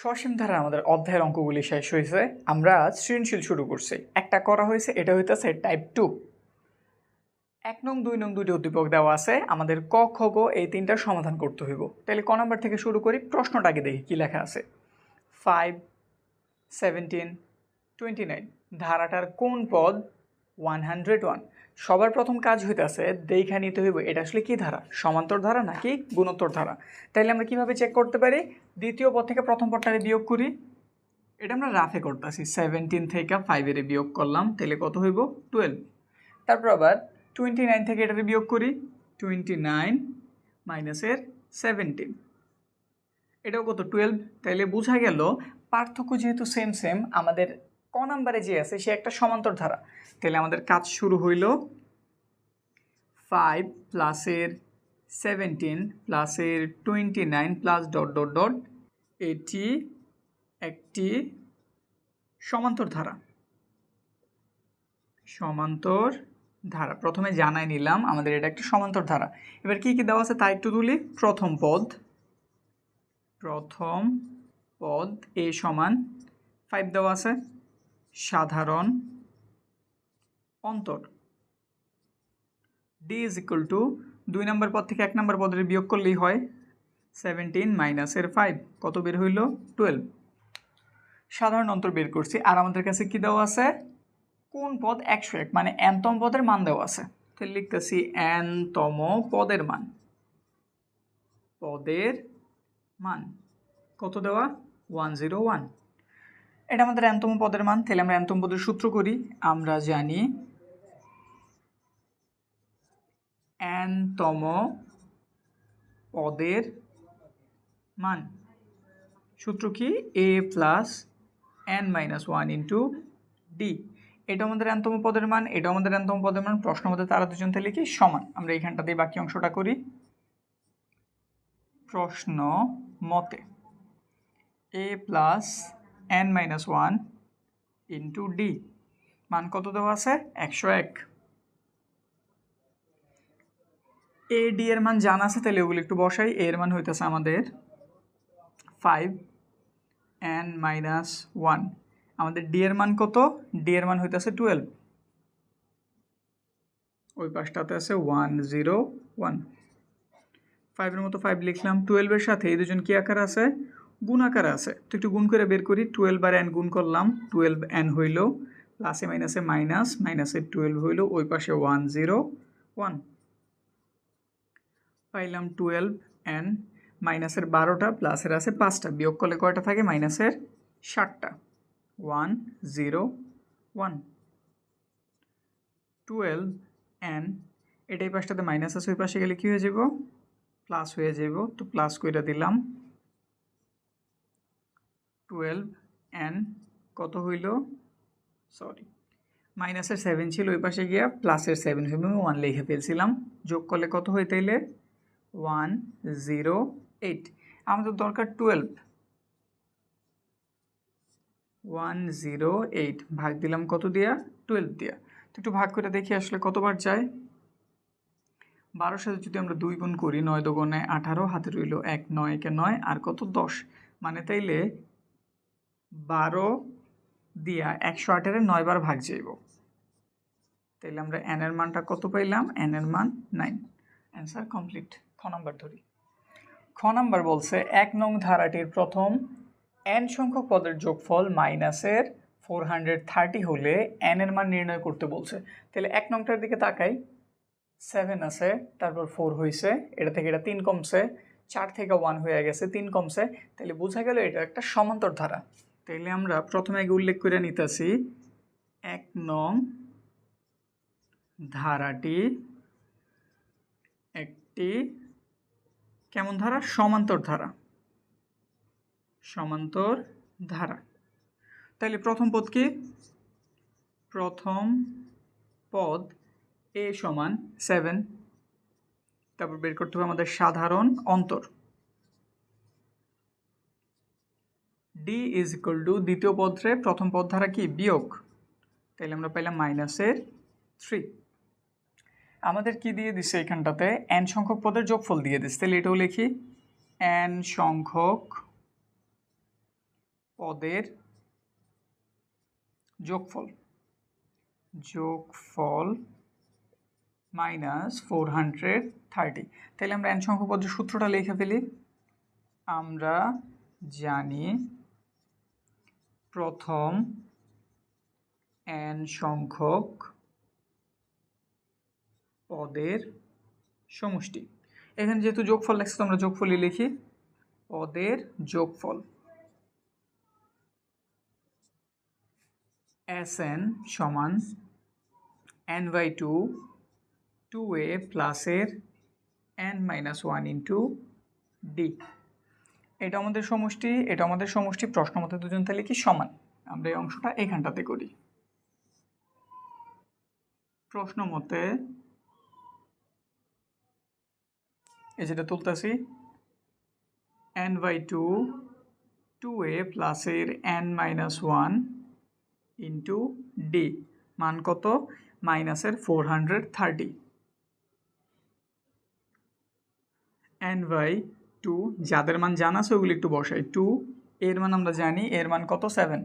সসীম ধারা আমাদের অধ্যায়ের অঙ্কগুলি শেষ হয়েছে। আমরা সৃজনশীল শুরু করছি। একটা করা হয়েছে, এটা হইতেছে টাইপ টু এক নং, দুই নং দুইটি উদ্দীপক দেওয়া আছে। আমাদের ক, খ, গ এই তিনটা সমাধান করতে হইব। তাহলে ক নাম্বার থেকে শুরু করি প্রশ্নটাকে দেখি কী লেখা আছে। ফাইভ সেভেন্টিন টোয়েন্টি নাইন ধারাটার কোন পদ? ওয়ান হান্ড্রেড ওয়ান সবার প্রথম কাজ হইতেছে দেখা নিতে হইব, এটা আসলে কি ধারা? সমান্তর ধারা নাকি গুণোত্তর ধারা? তাইলে আমরা কীভাবে চেক করতে পারি? দ্বিতীয় পদ থেকে প্রথম পদটারে বিয়োগ করি। এটা আমরা রাফে করতেছি সেভেন্টিন থেকে ফাইভের বিয়োগ করলাম তাহলে কত হইব? টুয়েলভ তারপর আবার টোয়েন্টি নাইন থেকে এটারে বিয়োগ করি টোয়েন্টি নাইন মাইনাসের সেভেন্টিন এটাও কত? টুয়েলভ তাইলে বোঝা গেল, পার্থক্য যেহেতু সেম সেম আমাদের ক নাম্বারে যে আছে, সে একটা সমান্তর ধারা। তাহলে আমাদের কাজ শুরু হইল ফাইভ প্লাসের সেভেন্টিন প্লাসের twenty nine plus dot dot dot এটি একটি সমান্তর ধারা। সমান্তর ধারা। প্রথমে জানাই নিলাম আমাদের এটা একটা সমান্তর ধারা। এবার কি কি দেওয়া আছে তা একটু তুলি। প্রথম পদ। প্রথম পদ এ সমান ফাইভ দেওয়া আছে। সাধারণ অন্তর। ডি ইজ ইকুয়াল টু দুই নম্বর পদ থেকে এক নম্বর পদের বিয়োগ করলেই হয় সেভেন্টিন মাইনাসের ফাইভ কত বের হইল? টুয়েলভ সাধারণ অন্তর বের করছি। আর আমাদের কাছে কি দেওয়া আছে? কোন পদ একশো এক? মানে এনতম পদের মান দেওয়া আছে। তো লিখতেছি এনতম পদের মান। পদের মান। কত দেওয়া? ওয়ান জিরো ওয়ান এটা আমাদের এনতম পদের মান। তাহলে আমরা এনতম পদের সূত্র করি। আমরা জানি এনতম পদের মান। সূত্র কি? A plus n minus one into d এটা আমাদের এনতম পদের মান এটা আমাদের এনতম পদের মান। প্রশ্ন মধ্যে তারা দুজন তাহলে কি সমান। আমরা এইখানটা দিয়ে বাকি অংশটা করি। প্রশ্ন মতে a plus n minus one into d মান কত দেওয়া আছে? একশো এক। এ ডি এর মান জানা আছে, তাহলে ওগুলো একটু বসাই। এর মান হইতেছে আমাদের ফাইভ এন মাইনাস ওয়ান আমাদের ডি এর মান কত? ডি এর মান হইতেছে টুয়েলভ ওই পাশটাতে আছে ওয়ান জিরো ওয়ান ফাইভের মতো ফাইভ লিখলাম। টুয়েলভের সাথে এই দুজন কি আকার আছে? গুণ আকার আছে। তো একটু গুণ করে বের করি। টুয়েলভ আর এন গুণ করলাম। টুয়েলভ এন হইল প্লাসে মাইনাসে মাইনাস মাইনাসে টুয়েলভ হইল, ওই পাশে ওয়ান জিরো ওয়ান পাইলাম টুয়েলভ এন মাইনাসের বারোটা প্লাসের আছে পাঁচটা। বিয়োগ করলে কয়টা থাকে? মাইনাসের ষাটটা one zero one twelve n এটাই পাশটাতে মাইনাস আছে, ওই পাশে গেলে কী হয়ে যাব? প্লাস হয়ে যাব। তো প্লাস কইরা দিলাম। টুয়েলভ এন কত হইল? সরি মাইনাসের সেভেন ছিল, ওই পাশে গিয়া প্লাসের সেভেন হইব, আমি ওয়ান লিখে ফেলছিলাম। যোগ করলে কত হয় তাইলে? ওয়ান জিরো এইট আমাদের দরকার টুয়েলভ ওয়ান জিরো এইট ভাগ দিলাম কত দিয়া? টুয়েলভ দিয়া। তো একটু ভাগ করে দেখি আসলে কতবার যায়। বারোর সাথে যদি আমরা দুই গুণ করি, নয় দোগুণে আঠারো, হাতে রইল এক, নয় একে নয়, আর কত? দশ। মানে তাইলে বারো দিয়া একশো আঠারে নয়বার ভাগ যাইব। তাইলে আমরা এন এর মানটা কত পাইলাম? এন এর মান নাইন অ্যান্সার কমপ্লিট খ নাম্বার ধরি। খ নাম্বার বলছে, এক নং ধারাটির প্রথম এন সংখ্যক পদের যোগফল মাইনাসের ফোর হান্ড্রেড থার্টি হলে এন এর মান নির্ণয় করতে বলছে। তাহলে এক নংটার দিকে তাকাই সেভেন আছে, তারপর ফোর হয়েছে এটা থেকে এটা তিন কমছে, চার থেকে ওয়ান হয়ে গেছে, তিন কমছে, তাহলে বোঝা গেল এটা একটা সমান্তর ধারা। তাইলে আমরা প্রথমে আগে উল্লেখ করে নিতেছি, এক নং ধারাটি একটি কেমন ধারা? সমান্তর ধারা। সমান্তর ধারা। তাহলে প্রথম পদ কি? প্রথম পদ এ সমান সেভেন তারপর বের করতে হবে আমাদের সাধারণ অন্তর। ডি ইজ ইকুয়াল টু দ্বিতীয় পদরে প্রথম পদ ধারা কি? বিয়োগ। তাহলে আমরা পাইলাম মাইনাসের থ্রি আমাদের কি দিয়ে দিছে এখানটাতে এন সংখ্যক পদের যোগফল দিয়ে দিচ্ছে তাহলে এটাও লিখি। এন সংখ্যক পদের যোগফল। যোগফল মাইনাস ফোর হান্ড্রেড থার্টি। তাহলে আমরা এন সংখ্যক পদের সূত্রটা লিখে ফেলি। আমরা জানি প্রথম এন সংখ্যক পদের সমষ্টি। এখানে যেহেতু যোগফল লাগছে তো আমরা যোগফলই লিখি। পদের যোগফল। এস এন সমান n by two two a প্লাসের n minus one into d এটা আমাদের সমষ্টি, এটা আমাদের সমষ্টি, প্রশ্ন মতে দুজন তাহলে কি সমান। আমরা এই অংশটা এখানটাতে করি। প্রশ্ন মতে এই যেটা তুলতেছি। N by two two a প্লাসের n minus one into d মান কত? মাইনাসের four hundred thirty n by two যাদের মান জানা আছে ওগুলি একটু বসাই। টু এর মান আমরা জানি, এর মান কত? সেভেন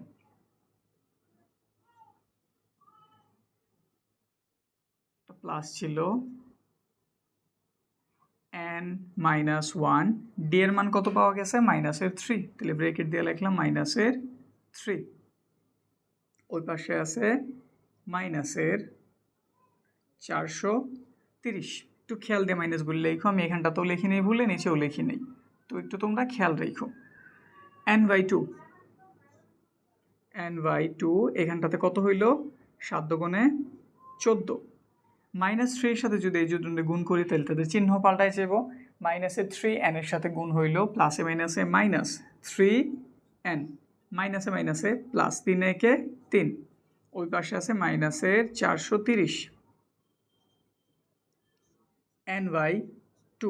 প্লাস ছিল এন মাইনাস ওয়ান ডি এর মান কত পাওয়া গেছে? মাইনাসের থ্রি তাহলে ব্রেকেট দিয়ে লিখলাম মাইনাসের থ্রি ওই পাশে আছে মাইনাসের চারশো তিরিশ। একটু খেয়াল দিয়ে মাইনাসগুলো লেখো, আমি এখানটাতেও লিখি নেই, ভুলে নিচেও লিখি নেই। তো একটু তোমরা খেয়াল রেখো। N by two n by two এখানটাতে কত হইল? সাত দোকানে চোদ্দ। মাইনাস থ্রির সাথে যদি এই দুটো গুণ করি, তাহলে তাদের চিহ্ন পাল্টায় যাব। মাইনাসে থ্রি এর সাথে গুণ হইল প্লাসে মাইনাসে মাইনাস থ্রি এন মাইনাসে মাইনাসে প্লাস তিন একে তিন। ওই পাশে আছে মাইনাসের চারশো তিরিশ। এন বাই টু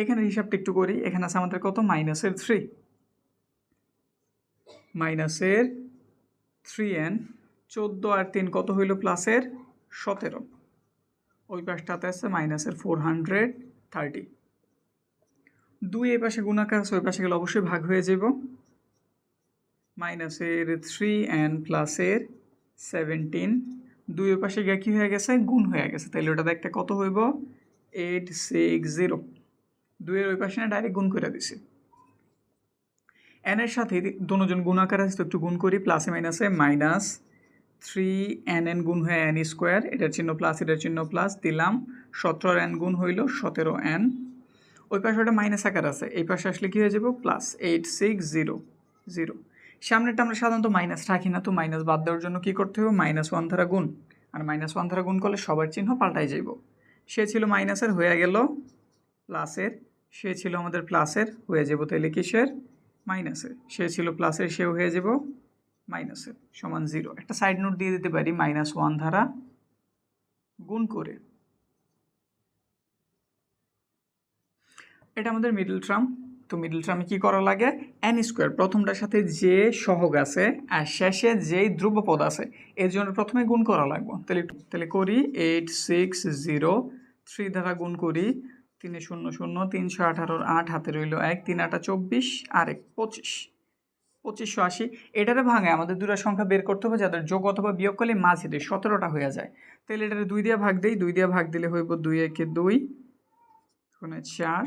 এখানে হিসাবটা একটু করি। এখানে আছে আমাদের কত? মাইনাসের থ্রি মাইনাসের থ্রি এন চোদ্দ আর তিন কত হইল? প্লাসের সতেরো। ওই পাশটাতে আছে মাইনাসের ফোর হান্ড্রেড থার্টি। দুই এই পাশে গুণাকার আছে, ওই পাশে গেলে অবশ্যই ভাগ হয়ে যাব মাইনাসের থ্রি এন প্লাসের সেভেন্টিন। দুই ওই পাশে গিয়ে কী হয়ে গেছে? গুণ হয়ে গেছে। তাহলে ওটা দেখতে কত হইব? Eight six zero. দুইয়ের ওই পাশে না ডাইরেক্ট গুণ করে দিছি। এনের সাথে দুজন গুণাকার আছে, তো একটু গুণ করি, প্লাসে মাইনাসে মাইনাস থ্রি এন এন গুণ হয়ে এন স্কোয়ার এটার চিহ্ন প্লাস এটার চিহ্ন প্লাস দিলাম, সতেরো এন গুণ হইল সতেরো এন ওই পাশে ওটা মাইনাস আকার আছে, এই পাশে আসলে কী হয়ে যাব? Plus eight six zero zero সামনেটা আমরা সাধারণত মাইনাস রাখি না, তো মাইনাস বাদ দেওয়ার জন্য কী করতে হবে? মাইনাস ওয়ান ধারা গুণ। আর মাইনাস ওয়ান ধারা গুণ করলে সবার চিহ্ন পাল্টাই যাইব। সে ছিল মাইনাসের হয়ে গেল প্লাসের সে ছিল আমাদের প্লাসের হয়ে যাব তাহলে কিসের? মাইনাসের সে ছিল প্লাসের সেও হয়ে যাব মাইনাসের সমান জিরো একটা সাইড নোট দিয়ে দিতে পারি মাইনাস ওয়ান ধারা গুণ করে। এটা আমাদের মিডল ট্রাম তো মিডল ট্রামে কী করা লাগে? এন স্কোয়ার প্রথমটার সাথে যে সহগ আছে, আর শেষে যেই ধ্রুবপদ আছে। এর জন্য প্রথমে গুণ করা লাগবে। তাহলে তাহলে করি এইট সিক্স জিরো থ্রি দ্বারা গুণ করি, তিনে শূন্য শূন্য, তিনশো আঠারোর আট হাতে রইল এক, তিন আটা চব্বিশ আর এক পঁচিশ। পঁচিশশো আশি, এটারে ভাঙে, আমাদের দুটো সংখ্যা বের করতে হবে, যাদের যোগ অথবা বিয়োগ করলে মাঝে সতেরোটা হয়ে যায়। তাহলে এটারে দুই দিয়ে ভাগ দেই, দুই দিয়ে ভাগ দিলে হইব দুই একে দুই ওখানে চার,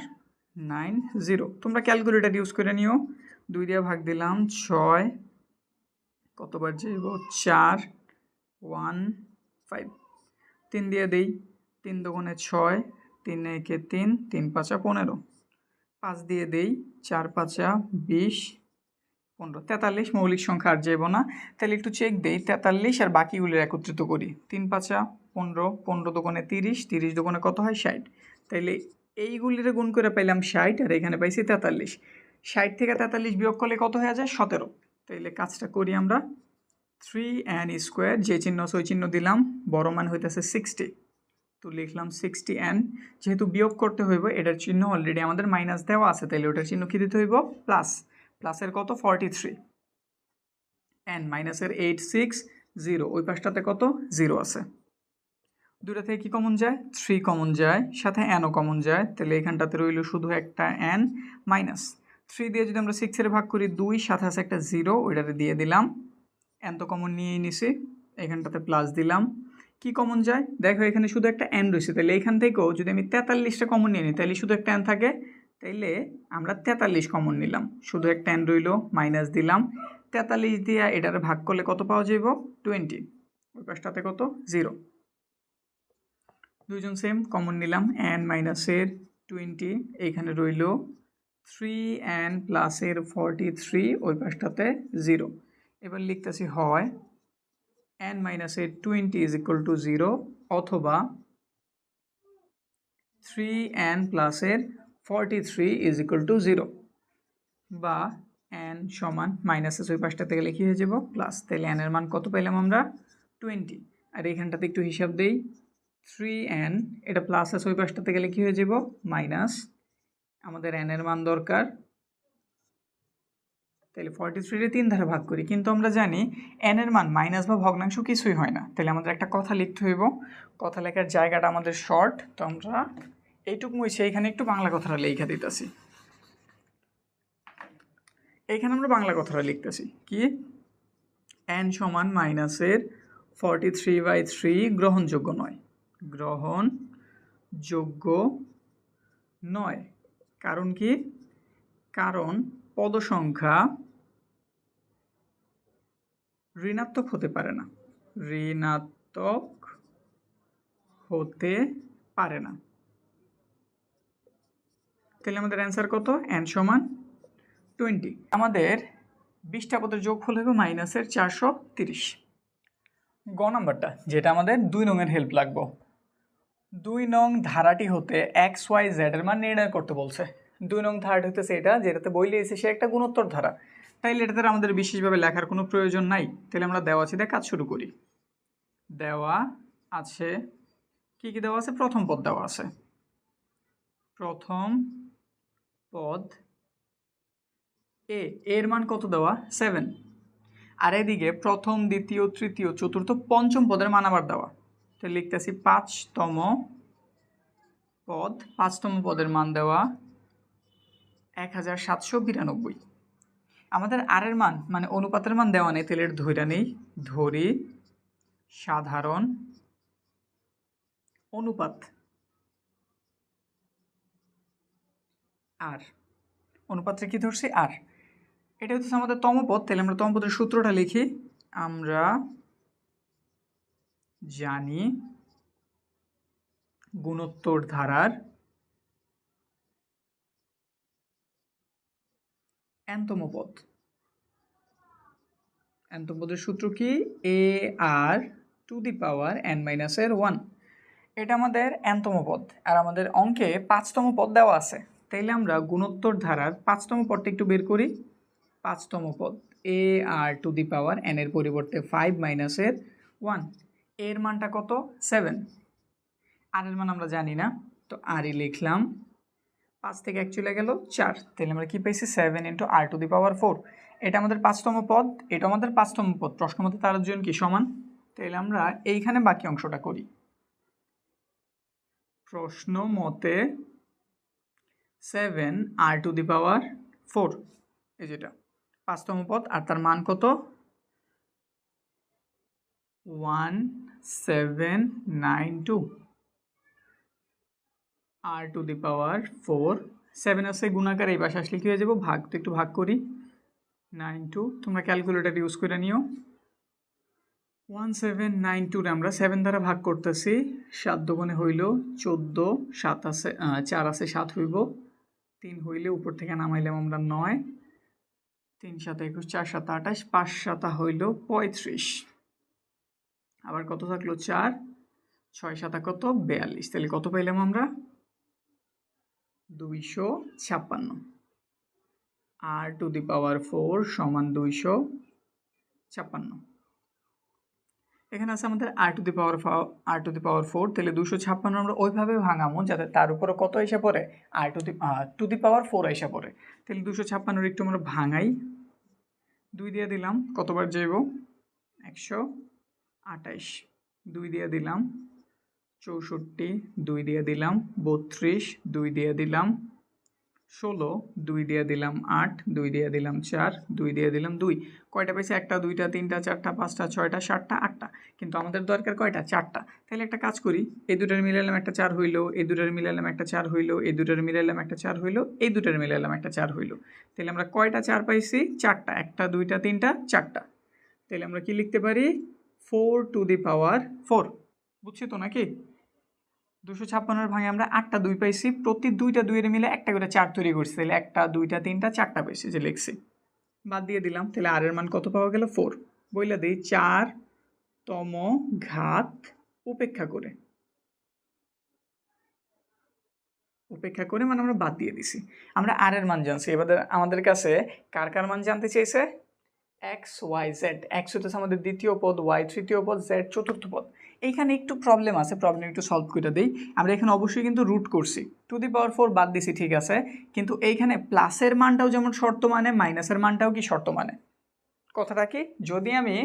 নাইন, জিরো। তোমরা ক্যালকুলেটার ইউজ করে নিও। দুই দিয়ে ভাগ দিলাম ছয়, কতবার যাইব? চার, ওয়ান, ফাইভ। তিন দিয়ে দিই, তিন দোকানে ছয়, তিন একে তিন তিন পাঁচা পনেরো। পাঁচ দিয়ে দিই, চার পাঁচা বিশ পনেরো, তেতাল্লিশ মৌলিক সংখ্যা আর যাইব না। তাহলে একটু চেক দেই, তেতাল্লিশ আর বাকিগুলো একত্রিত করি। তিন পাঁচা, পনেরো পনেরো দোকানে তিরিশ তিরিশ দোকানে কত হয় ষাট। তাইলে এইগুলির গুণ করে পাইলাম ষাট, আর এখানে পাইছি তেতাল্লিশ। ষাট থেকে তেতাল্লিশ বিয়োগ করলে কত হয়ে যায়? সতেরো। তাইলে কাজটা করি আমরা। থ্রি অ্যান স্কোয়ার, যে চিহ্ন ওই চিহ্ন দিলাম, বড় মান হইতেছে সিক্সটি। তো লিখলাম সিক্সটি অ্যান যেহেতু বিয়োগ করতে হইব, এটার চিহ্ন অলরেডি আমাদের মাইনাস দেওয়া আছে, তাইলে ওটার চিহ্ন কী দিতে হইব? প্লাস প্লাসের কত? ফর্টি থ্রি এন মাইনাসের এইট সিক্স জিরো ওই পাশটাতে কত? জিরো আছে। দুটা থেকে কি কমন যায়? থ্রি কমন যায়, সাথে এনও কমন যায়। তাহলে এখানটাতে রইল শুধু একটা এন মাইনাস থ্রি দিয়ে যদি আমরা সিক্সের ভাগ করি, দুই, সাথে আছে একটা জিরো ওইটাতে দিয়ে দিলাম। এন তো কমন নিয়েই নিছি। এখানটাতে প্লাস দিলাম। কি কমন যায়? দেখো এখানে শুধু একটা এন রয়েছে। তাহলে এখান থেকেও যদি আমি তেতাল্লিশটা কমন নিয়ে নিই, তাহলে শুধু একটা এন থাকে। তাইলে আমরা তেতাল্লিশ কমন নিলাম। শুধু একটা এন রইল মাইনাস দিলাম। তেতাল্লিশ দিয়ে এটার ভাগ করলে কত পাওয়া যাইব? টোয়েন্টি ওই পাশটাতে কত? জিরো দুইজন সেম কমন নিলাম। এন মাইনাসের টোয়েন্টি এইখানে রইল। থ্রি এন প্লাসের ফর্টি থ্রি ওই পাশটাতে জিরো এবার লিখতেছি হয় এন মাইনাসের twenty is equal to zero অথবা থ্রি এন প্লাসের forty three is equal to zero বা এন সমান মাইনাসের ওই পাশটাতে গেলে কী হয়ে যাব প্লাস তাহলে এনের মান কত পেলাম আমরা? টোয়েন্টি আর এইখানটাতে একটু হিসাব দেই থ্রি এন এটা প্লাস আছে ওই পাশটাতে গেলে কী হয়ে যাব মাইনাস আমাদের এনের মান দরকার। তাহলে ফর্টি থ্রিতে তিন ধারা ভাগ করি, কিন্তু আমরা জানি এনের মান মাইনাস বা ভগ্নাংশ কিছুই হয় না। তাহলে আমাদের একটা কথা লিখতে হইব, কথা লেখার জায়গাটা আমাদের শর্ট তো আমরা এইটুকু মুছে এইখানে একটু বাংলা কথাটা লেখা দিতেছি। এইখানে আমরা বাংলা কথাটা লিখতেছি। কি? এন সমান মাইনাসের ফর্টি থ্রি বাই থ্রি গ্রহণযোগ্য নয়। গ্রহণযোগ্য নয়। কারণ কি? কারণ পদসংখ্যা ঋণাত্মক হতে পারে না। ঋণাত্মক হতে পারে না। তাহলে আমাদের অ্যান্সার কত? এন সমান টোয়েন্টি আমাদের বিশটা পদের যোগফল হবে মাইনাসের চারশো তিরিশ। গ নাম্বারটা, যেটা আমাদের দুই নংয়ের হেল্প লাগবো। দুই নং ধারাটি হতে এক্স ওয়াই জেড এর মান নির্ণয় করতে বলছে। দুই নং ধারাটি হতেছে এটা, যেটাতে বই লিয়েছে সে একটা গুণোত্তর ধারা। তাইলে এটাতে আমাদের বিশেষভাবে লেখার কোনো প্রয়োজন নাই। তাহলে আমরা দেওয়া আছে কাজ শুরু করি। দেওয়া আছে, কি কি দেওয়া আছে? প্রথম পদ দেওয়া আছে। প্রথম পদ এ, এর মান কত দেওয়া? সেভেন আর এদিকে প্রথম, দ্বিতীয়, তৃতীয়, চতুর্থ, পঞ্চম পদের মান আবার দেওয়া। তো লিখতেছি পাঁচতম পদ, পাঁচতম পদের মান দেওয়া এক হাজার সাতশো বিরানব্বই। আমাদের আরের মান মানে অনুপাতের মান দেওয়া নেই তেলের ধৈরা নেই। ধরি সাধারণ অনুপাত। আর। অনুপাত্রে কী ধরছি? আর। এটা হচ্ছে আমাদের তমপদ, তাহলে আমরা তমপদের সূত্রটা লিখি। আমরা জানি গুণোত্তর ধারার এনতম পদ সূত্র কি? A r to the power n মাইনাসের ওয়ান এটা আমাদের এনতম পদ আর আমাদের অঙ্কে পাঁচতম পদ দেওয়া আছে। তাইলে আমরা গুণোত্তর ধারার পাঁচতম পদটা একটু বের করি। পাঁচতম পদ এ r to the power N এর পরিবর্তে ফাইভ মাইনাসের ওয়ানের মানটা কত? সেভেন আর এর মান আমরা জানি না, তো আরই লিখলাম। পাঁচ থেকে এক চলে গেল চার। তাহলে আমরা কী পাইছি? Seven into r to the power four এটা আমাদের পাঁচতম পদ, এটা আমাদের পাঁচতম পদ। প্রশ্ন মতে তার জন্য কি সমান? তাহলে আমরা এইখানে বাকি অংশটা করি। প্রশ্ন মতে seven r to the power four এই যেটা। পাঁচতম পদ, আর তার মান কত? One seven nine two r to the power four seven আছে গুণাকার এই পাশে আসলে কী হয়ে যাব? ভাগ, তো একটু ভাগ করি। নাইন টু তোমরা ক্যালকুলেটার ইউজ করে নিও। ওয়ান সেভেন নাইন টুরে আমরা সেভেন দ্বারা ভাগ করতেছি। সাত দোকানে হইল চোদ্দ, সাত আছে চার আছে, সাত হইব। তিন হইলে উপর থেকে নামাইলাম আমরা নয়। তিন সাত একুশ, চার সাত আঠাশ, পাঁচ সাতা হইল পঁয়ত্রিশ। আবার কত থাকল? চার। ছয় সাতা কত? বেয়াল্লিশ। তাহলে কত পাইলাম আমরা? দুইশো ছাপ্পান্ন। আর টু দি পাওয়ার ফোর সমান দুইশো ছাপ্পান্ন। এখানে আছে আমাদের r to the power r to the power four তাহলে দুশো ছাপ্পান্ন আমরা ওইভাবে ভাঙামো যাতে তার উপরে কত এসে পড়ে? R to the to the power four এসে পড়ে। তাহলে দুশো ছাপ্পান্নর একটু আমরা ভাঙাই। দুই দিয়ে দিলাম, কতবার যাইব একশো আটাইশ দুই দিয়ে দিলাম, চৌষট্টি, দুই দিয়ে দিলাম, বত্রিশ, দুই দিয়ে দিলাম ষোলো, দুই দিয়ে দিলাম আট, দুই দিয়ে দিলাম চার, দুই দিয়ে দিলাম দুই। কয়টা পেয়েছে? একটা, দুইটা, তিনটা, চারটা, পাঁচটা, ছয়টা, সাতটা, আটটা। কিন্তু আমাদের দরকার কয়টা? চারটা। তাহলে একটা কাজ করি, এই দুটার মিলালাম একটা চার হইল, এই দুটার মিলালাম একটা চার হইল, এই দুটার মিলালাম একটা চার হইল, এই দুটার মিলালাম একটা চার হইল। তাহলে আমরা কয়টা চার পাইছি? চারটা। একটা, দুইটা, তিনটা, চারটা। তাহলে আমরা কি লিখতে পারি? Four to the power four. বুঝছি তো নাকি? দুশো ছাপ্পান্নর ভাঙে আমরা আটটা দুই পাইছি। প্রতি দুইটা দুইয়ের মিলে একটা করে চার তৈরি করছি। তাহলে একটা, দুইটা, তিনটা, চারটা পাইছি যে লিখছি। বাদ দিয়ে দিলাম, তাহলে আর এর মান কত পাওয়া গেল? ফোর। বইলা দিই, চার তম ঘাত উপেক্ষা করে। উপেক্ষা করে মানে আমরা বাদ দিয়ে দিছি। আমরা আর এর মান জানছি। এবার আমাদের কাছে কার কার মান জানতে চেয়েছে এক্স, ওয়াই, জেড। এক্স হতেছে আমাদের দ্বিতীয় পদ, ওয়াই, তৃতীয় পদ, জেড, চতুর্থ পদ। এইখানে একটু প্রবলেম আছে প্রবলেম একটু সলভ করে দিই। আমরা এখানে অবশ্যই কিন্তু রুট করছি। টু দি পাওয়ার ফোর বাদ দিছি, ঠিক আছে? কিন্তু এইখানে প্লাসের মানটাও যেমন শর্ত মানে মাইনাসের মানটাও কি শর্ত মানে? কথাটা কি? যদি আমি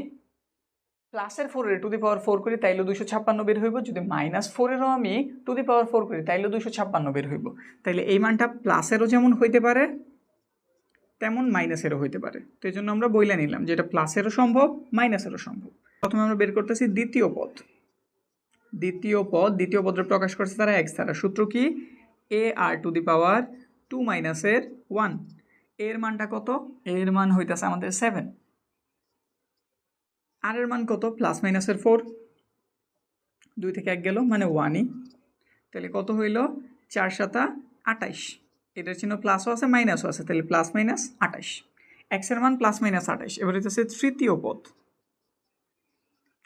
প্লাসের ফোরের টু দি পাওয়ার ফোর করি, তাইলে দুশো ছাপ্পান্ন বের হইব। যদি মাইনাস ফোরেরও আমি টু দি পাওয়ার ফোর করি, তাইলে দুশো ছাপ্পান্ন বের হইব। তাইলে এই মানটা প্লাসেরও যেমন হইতে পারে, তেমন মাইনাসেরও হইতে পারে। তো এই জন্য আমরা বইলে নিলাম যে এটা প্লাসেরও সম্ভব মাইনাসেরও সম্ভব। প্রথমে আমরা বের করতেছি দ্বিতীয় পদ। দ্বিতীয় পদ, দ্বিতীয় পদটা প্রকাশ করছে তারা এক্স দ্বারা সূত্র কি? A r to the power two মাইনাসের ওয়ানের মানটা কত? এর মান হইতেছে আমাদের সেভেন আর এর মান কত? প্লাস মাইনাসের ফোর দুই থেকে এক গেল মানে ওয়ানই তাহলে কত হইল? চার সাতা আটাইশ। এটার চিহ্ন প্লাসও আছে মাইনাসও আছে, তাহলে প্লাস মাইনাস আটাইশ। এক্সের মান প্লাস মাইনাস আটাইশ। এবার হইতেছে তৃতীয় পদ।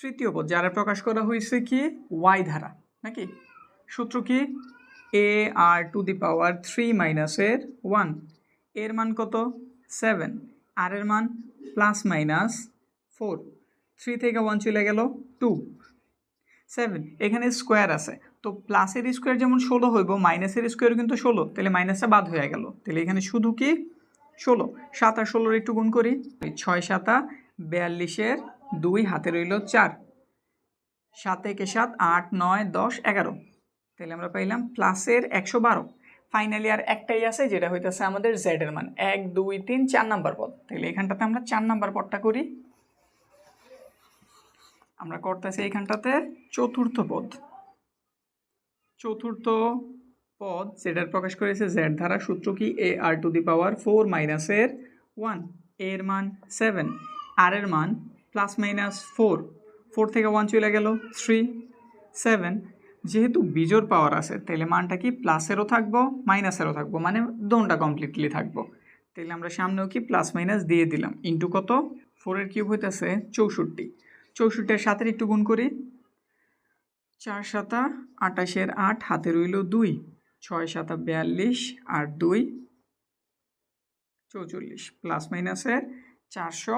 তৃতীয় পদ যারা প্রকাশ করা হয়েছে কি? ওয়াই ধারা, নাকি? সূত্র কি? A r to the power three মাইনাসের ওয়ানের মান কত? সেভেন আর এর মান প্লাস মাইনাস ফোর থ্রি থেকে ওয়ান চলে গেল টু সেভেন এখানে স্কোয়ার আছে। তো প্লাসের স্কোয়ার যেমন ষোলো হইব মাইনাসের স্কোয়ার কিন্তু ষোলো, তাহলে মাইনাসটা বাদ হয়ে গেল। তাহলে এখানে শুধু কি? ষোলো, সাত আর ষোলোর একটু গুণ করি, ছয় সাতা, বিয়াল্লিশের দুই হাতে রইল চার। সাত একে সাত, আট, নয়, দশ, এগারো। তাহলে আমরা পাইলাম প্লাসের একশো বারো। ফাইনালি আর একটাই আছে যেটা হইতেছে আমাদের জেড এর মান। এক, দুই, তিন, চার নাম্বার পদ। তাহলে এখানটাতে আমরা চার নাম্বার পদটা করি। আমরা করতেছি এইখানটাতে চতুর্থ পদ। চতুর্থ পদ যেটার প্রকাশ করেছে জেড ধারা সূত্র কি? A r to the power four মাইনাসের ওয়ানের মান সেভেন আর এর মান প্লাস মাইনাস ফোর ফোর থেকে ওয়ান চলে গেল থ্রি সেভেন যেহেতু বিজোর পাওয়ার আছে তাহলে মানটা কি প্লাসেরও থাকব মাইনাসেরও থাকব মানে দোনটা কমপ্লিটলি থাকব। তাহলে আমরা সামনেও কি প্লাস মাইনাস দিয়ে দিলাম। ইন্টু কত? ফোরের কিউব হইতেছে চৌষট্টি। চৌষট্টির সাথের একটু গুণ করি। চার সাতা আটাশের আট, হাতে রইল দুই। ছয় সাতা বিয়াল্লিশ আর দুই, চৌচল্লিশ। প্লাস মাইনাসের চারশো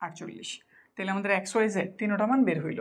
আটচল্লিশ। তাহলে আমাদের এক্স ওয়াই জেড তিনোটা মান বের হইল।